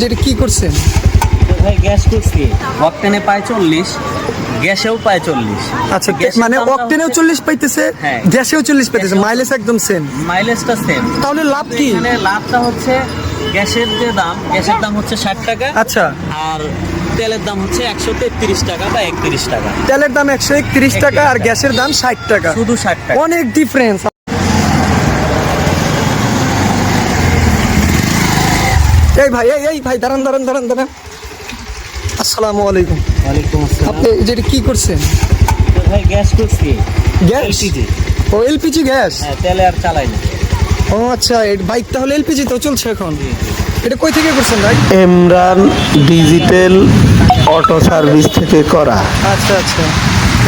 যেটা কি করছেন? ভাই গ্যাস করছি অকটেনে পায় চল্লিশ গ্যাসেও পায় চল্লিশ। আচ্ছা মানে অকটেনেও চল্লিশ পাইতেছে হ্যাঁ। গ্যাসেও চল্লিশ পাইতেছে মাইলেজ একদম সেম মাইলেজটা সেম তাহলে লাভ কি? এখানে লাভটা হচ্ছে গ্যাসের যে দাম গ্যাসের দাম হচ্ছে ষাট টাকা। আচ্ছা। আর তেলের দাম হচ্ছে একশো তেত্রিশ টাকা বা একত্রিশ টাকা। তেলের দাম একশো একত্রিশ টাকা আর গ্যাসের দাম ষাট টাকা। শুধু ষাট টাকা। অনেক ডিফারেন্স এই ভাই এই এই ভাই দাঁড়ান দাঁড়ান দাঁড়ান দাঁড়ান। আসসালামু আলাইকুম। ওয়ালাইকুম আসসালাম। আপনি যেটা কি করছেন? ভাই গ্যাস করছি গ্যাস? এলপিজি। ও এলপিজি গ্যাস? হ্যাঁ তেলে আর চালাই না। ও আচ্ছা এই বাইক তাহলে এলপিজি তো চলছে এখন। এটা কই থেকে করছেন ভাই? এমরান ডিজিটাল অটো সার্ভিস থেকে করা। আচ্ছা আচ্ছা।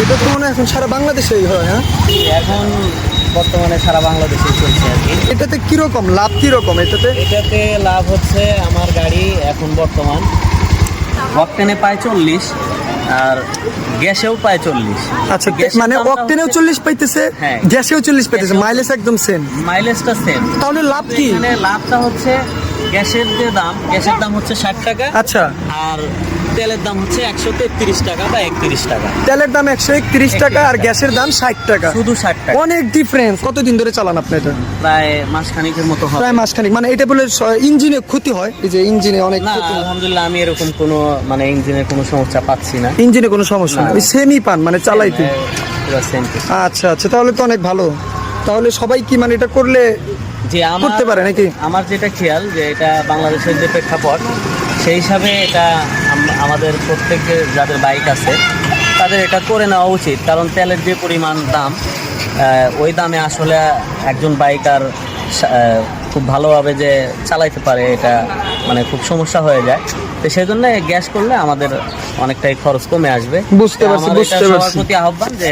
এটা তো মনে হয় এখন সারা বাংলাদেশেই হয় হ্যাঁ? এখন বর্তমানে সারা বাংলাদেশে চলছে আর কি। এটাতে কীরকম? লাভ কীরকম এটাতে? এটাতে লাভ হচ্ছে আমার গাড়ি এখন বর্তমান অকটেনে পায় চল্লিশ আর গ্যাসেও পায় চল্লিশ। আচ্ছা গ্যাসের মানে অকটেনেও চল্লিশ পাইতেছে হ্যাঁ। গ্যাসেও চল্লিশ পাইতেছে মাইলেজ একদম সেম মাইলেজটা সেম তাহলে লাভ কি? এখানে লাভটা হচ্ছে গ্যাসের যে দাম গ্যাসের দাম হচ্ছে ষাট টাকা। আচ্ছা। আর তেলের দাম হচ্ছে একশো তেত্রিশ টাকা বা একত্রিশ টাকা। তেলের দাম একশো একত্রিশ টাকা আর গ্যাসের দাম ষাট টাকা। শুধু ষাট টাকা। অনেক ডিফারেন্স কতদিন ধরে চালান আপনি এটা? প্রায় মাসখানিকের মতো হবে। প্রায় মাসখানিক। মানে এটা বলে ইঞ্জিনে ক্ষতি হয়? এই যে ইঞ্জিনে অনেক না আলহামদুলিল্লাহ আমি এরকম কোনো মানে ইঞ্জিনের কোনো সমস্যা পাচ্ছি না। ইঞ্জিনে কোনো সমস্যা না। নেই। সেমই পান মানে চালাইতে। Same। আচ্ছা আচ্ছা তাহলে তো অনেক ভালো। তাহলে সবাই কি মানে এটা করলে যে করতে পারে নাকি? আমার যেটা খেয়াল যে এটা বাংলাদেশের যে প্রেক্ষাপট সেই হিসাবে এটা আমাদের প্রত্যেকের যাদের বাইক আছে, তাদের এটা করে নেওয়া উচিত। কারণ তেলের যে পরিমাণ দাম ওই দামে আসলে একজন বাইকার খুব ভালোভাবে যে চালাইতে পারে এটা মানে খুব সমস্যা হয়ে যায়। তো সেই জন্য গ্যাস করলে আমাদের অনেকটাই খরচ কমে আসবে। বুঝতে পারছি, বুঝতে সবার পারছি। প্রতি আহ্বান যে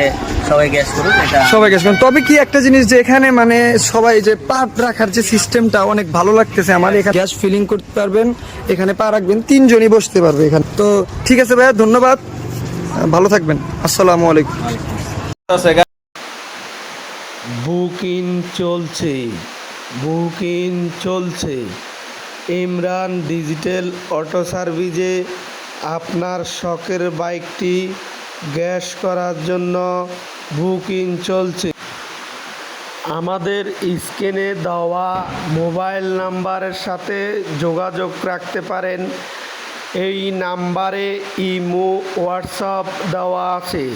সবাই গ্যাস করুক এটা সবাই গেছে তবে কি একটা জিনিস যে এখানে মানে সবাই যে পাট রাখার যে সিস্টেমটা অনেক ভালো লাগতেছে আমার এখানে গ্যাস ফিলিং করতে পারবেন এখানে পা রাখবেন তিনজনই বসতে পারবে এখানে। তো ঠিক আছে ভাইয়া ধন্যবাদ। ভালো থাকবেন। আসসালামু আলাইকুম। বুকিং চলছে বুকিং চলছে। ইমরান ডিজিটাল অটো সার্ভিসে আপনার শখের বাইকটি গ্যাস করার জন্য বুকিং চলছে। আমাদের স্ক্রিনে দেওয়া মোবাইল নাম্বারের সাথে যোগাযোগ রাখতে পারেন। এই নাম্বারে ইমো, হোয়াটসঅ্যাপ দেওয়া আছে।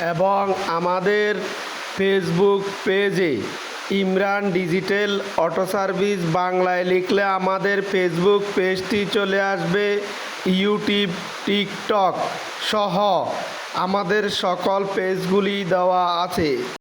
এবং আমাদের ফেসবুক পেজে ইমরান ডিজিটাল অটো সার্ভিস বাংলায় লিখলে আমাদের ফেসবুক পেজটি চলে আসবে ইউটিউব, টিকটক সহ। আমাদের সকল পেজগুলি দেওয়া আছে।